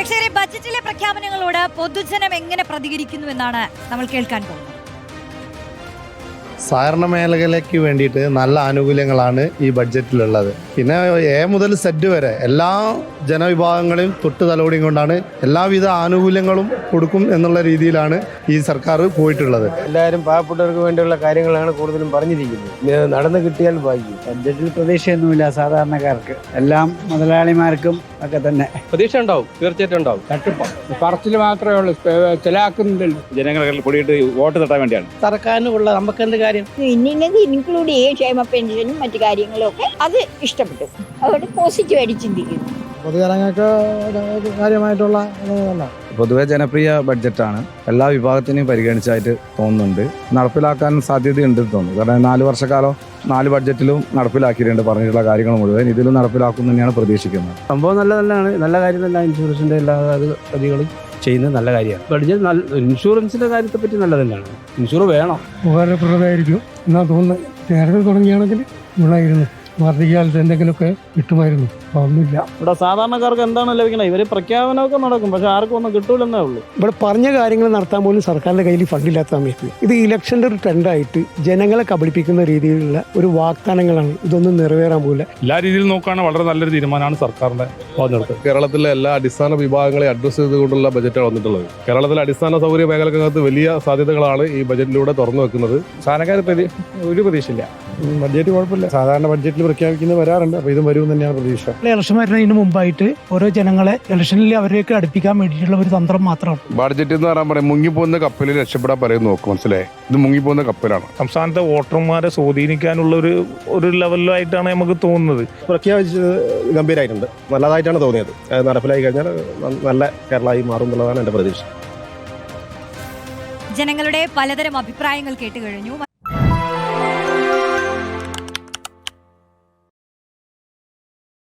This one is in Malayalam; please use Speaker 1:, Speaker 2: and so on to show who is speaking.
Speaker 1: പ്രേക്ഷകരെ ബജറ്റിലെ പ്രഖ്യാപനങ്ങളോട് പൊതുജനം എങ്ങനെ പ്രതികരിക്കുന്നു എന്നാണ് നമ്മൾ കേൾക്കാൻ പോകുന്നത്.
Speaker 2: സഹകരണ മേഖലയ്ക്ക് വേണ്ടിയിട്ട് നല്ല ആനുകൂല്യങ്ങളാണ് ഈ ബഡ്ജറ്റിലുള്ളത്. പിന്നെ എ മുതൽ സെറ്റ് വരെ എല്ലാ ജനവിഭാഗങ്ങളെയും തൊട്ട് തലോടിയും കൊണ്ടാണ് എല്ലാവിധ ആനുകൂല്യങ്ങളും കൊടുക്കും എന്നുള്ള രീതിയിലാണ് ഈ സർക്കാർ പോയിട്ടുള്ളത്.
Speaker 3: എല്ലാവരും പാവപ്പെട്ടവർക്ക് വേണ്ടിയുള്ള കാര്യങ്ങളാണ് കൂടുതലും പറഞ്ഞിരിക്കുന്നത്. നടന്നു കിട്ടിയാൽ ഭാഗ്യം.
Speaker 4: ബഡ്ജറ്റിൽ പ്രതീക്ഷയൊന്നുമില്ല സാധാരണക്കാർക്ക്. എല്ലാം മുതലാളിമാർക്കും ഒക്കെ തന്നെ.
Speaker 3: പ്രതീക്ഷ ഉണ്ടാവും തീർച്ചയായിട്ടും ഉണ്ടാവും.
Speaker 4: തട്ടിപ്പ്. പറച്ചിൽ മാത്രമേ ഉള്ളൂ. ചിലാക്കുന്നില്ലല്ലോ
Speaker 5: ജനങ്ങളെ കൂടിയിട്ട് വോട്ട് തട്ടാൻ വേണ്ടിയാണ്.
Speaker 6: സർക്കാരിനുള്ള നമുക്ക് എന്ത് കാര്യം?
Speaker 7: ഇന്നത് ഇൻക്ലൂഡ് ചെയ്യും ക്ഷേമ പെൻഷനും മറ്റു കാര്യങ്ങളും ഒക്കെ അത് ഇഷ്ടപ്പെട്ടു. അതുകൊണ്ട് പോസിറ്റീവായിട്ട് ചിന്തിക്കുന്നു.
Speaker 8: പൊതുജനങ്ങൾക്ക് കാര്യമായിട്ടുള്ള
Speaker 5: പൊതുവെ ജനപ്രിയ ബഡ്ജറ്റാണ്. എല്ലാ വിഭാഗത്തിനെയും പരിഗണിച്ചായിട്ട് തോന്നുന്നുണ്ട്. നടപ്പിലാക്കാൻ സാധ്യതയുണ്ട് തോന്നുന്നു. കാരണം നാല് വർഷക്കാലം നാല് ബഡ്ജറ്റിലും നടപ്പിലാക്കിയിട്ടുണ്ട് പറഞ്ഞിട്ടുള്ള കാര്യങ്ങൾ മുഴുവൻ. ഇതിലും നടപ്പിലാക്കും തന്നെയാണ് പ്രതീക്ഷിക്കുന്നത്.
Speaker 3: സംഭവം നല്ല നല്ലതാണ് നല്ല കാര്യം തന്നെ ഇൻഷുറൻസിന്റെ എല്ലാ പ്രതികളും ചെയ്യുന്നത് നല്ല കാര്യമാണ്. ബഡ്ജറ്റ് നല്ല ഇൻഷുറൻസിന്റെ കാര്യത്തെ പറ്റി നല്ല തന്നെയാണ്. ഇൻഷുർ വേണം.
Speaker 8: ഉപകാരപ്രദമായിരിക്കും എന്നാ തോന്നുന്നത് നേരത്തെ തുടങ്ങിയാണെങ്കിൽ ഗുണമായിരുന്നു വാർദ്ധക്യകാലത്ത് എന്തെങ്കിലുമൊക്കെ കിട്ടുമായിരുന്നു. അപ്പോൾ ഒന്നുമില്ല
Speaker 9: ഇവിടെ സാധാരണക്കാർക്ക് എന്താണ് ലഭിക്കുന്നത് ഇവർ പ്രഖ്യാപനമൊക്കെ നടക്കും പക്ഷെ ആർക്കും ഒന്നും കിട്ടൂലെന്നേ ഉള്ളൂ.
Speaker 8: ഇവിടെ പറഞ്ഞ കാര്യങ്ങൾ നടത്താൻ പോലും സർക്കാരിന്റെ കയ്യിൽ ഫണ്ടില്ലാത്ത സമയത്ത് ഇത് ഇലക്ഷന്റെ ഒരു ട്രെൻഡായിട്ട് ജനങ്ങളെ കബളിപ്പിക്കുന്ന രീതിയിലുള്ള ഒരു വാഗ്ദാനങ്ങളാണ്. ഇതൊന്നും നിറവേറാൻ പോകില്ല
Speaker 10: എല്ലാ രീതിയിൽ നോക്കുകയാണെങ്കിൽ വളരെ നല്ലൊരു തീരുമാനമാണ് സർക്കാരിന്റെ
Speaker 11: കേരളത്തിലെ എല്ലാ അടിസ്ഥാന വിഭാഗങ്ങളെ അഡ്രസ് ചെയ്തുകൊണ്ടുള്ള ബജറ്റാണ് വന്നിട്ടുള്ളത്. കേരളത്തിലെ അടിസ്ഥാന സൗകര്യ മേഖലക്കകത്ത് വലിയ സാധ്യതകളാണ് ഈ ബജറ്റിലൂടെ തുറന്നു വെക്കുന്നത്.
Speaker 5: സാധാരണക്കാർ ഒരു പ്രതീക്ഷയില്ല.
Speaker 8: ബഡ്ജറ്റ് കുഴപ്പമില്ല. സാധാരണ ബഡ്ജറ്റിൽ പ്രഖ്യാപിക്കുന്നത് വരാറുണ്ട്. അപ്പോൾ ഇതും വരും തന്നെയാണ് പ്രതീക്ഷ.
Speaker 12: ഇലക്ഷൻ വരുന്നതിന് മുമ്പായിട്ട് ഓരോ ജനങ്ങളെ ഇലക്ഷനിൽ അവരെയൊക്കെ അടുപ്പിക്കാൻ വേണ്ടിയിട്ടുള്ള ഒരു തന്ത്രം മാത്രമാണ്.
Speaker 11: ബഡ്ജറ്റ് എന്ന് പറയാൻ പറയും മുങ്ങിപ്പോകുന്ന കപ്പലിൽ രക്ഷപ്പെടാൻ പറയും നോക്കും മനസ്സിലായേ? ഇത് മുങ്ങിപ്പോകുന്ന കപ്പലാണ്.
Speaker 10: സംസ്ഥാനത്തെ വോട്ടർമാരെ സ്വാധീനിക്കാനുള്ള ഒരു ഒരു ലെവലിലായിട്ടാണ് നമുക്ക് തോന്നുന്നത്.
Speaker 2: പ്രഖ്യാപിച്ചത് ഗംഭീരമായിട്ടുണ്ട് നല്ലതായിട്ടാണ് തോന്നിയത്. അത് നടപ്പിലായി കഴിഞ്ഞാൽ നല്ല കേരളമായി മാറും എന്നുള്ളതാണ് എന്റെ പ്രതീക്ഷ.
Speaker 1: ജനങ്ങളുടെ പലതരം അഭിപ്രായങ്ങൾ കേട്ട് കഴിഞ്ഞു